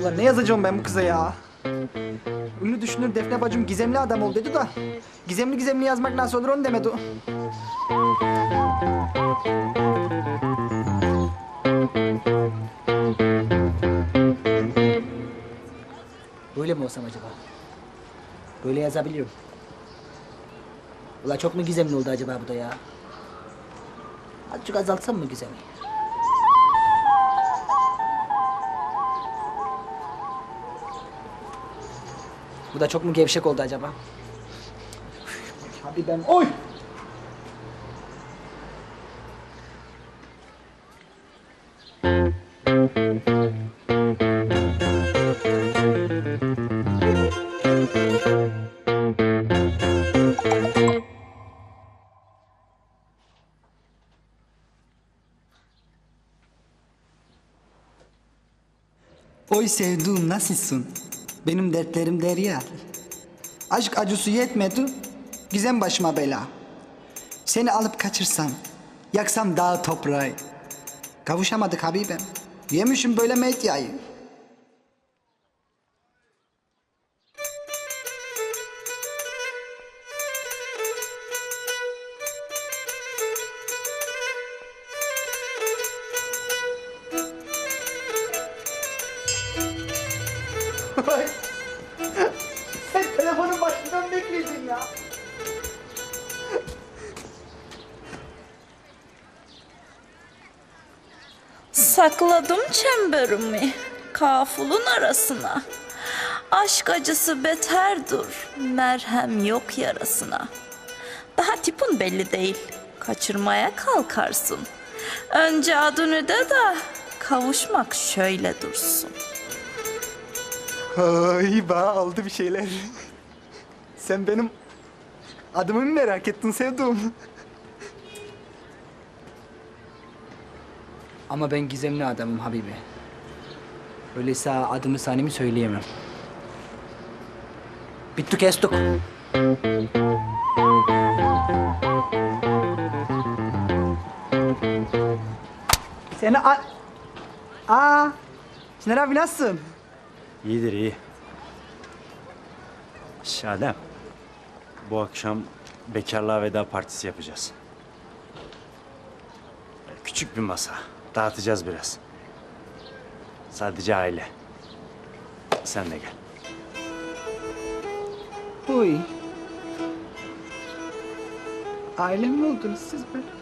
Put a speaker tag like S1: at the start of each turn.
S1: Ulan ne yazacağım ben bu kıza ya? Ünlü düşünür Defne bacım gizemli adam ol dedi da gizemli gizemli yazmak nasıl olur onu demedi o. Böyle mi olsam acaba? Böyle yazabiliyorum. Ulan çok mu gizemli oldu acaba bu da ya? Azıcık azaltsam mı gizemi? Da çok mu gevşek oldu acaba? Hadi ben... Oy! Oy sevduğum nasılsın? Benim dertlerim derya. Aşk acısı yetmedi, gizem başıma bela. Seni alıp kaçırsam, yaksam dağ toprağı. Kavuşamadık Habibem. Yemişim böyle medyayı. Sen telefonun başından bekledin ya.
S2: Sakladım çemberimi kafulun arasına. Aşk acısı beterdur, merhem yok yarasına. Daha tipun belli değil, kaçırmaya kalkarsın. Önce adını de da kavuşmak şöyle dursun.
S1: Ay ba aldı bir şeyler. Sen benim adımı mı merak ettin sevduğum? Ama ben gizemli adamım Habibi. Öyleyse adımı sanimi söyleyemem. Bittu kestuk. Seni a... Aa! Şener abi nasılsın?
S3: İyidir iyi. Şadem. Bu akşam bekarlığa veda partisi yapacağız. Küçük bir masa. Dağıtacağız biraz. Sadece aile. Sen de gel.
S1: Uy. Aile mi oldunuz siz böyle?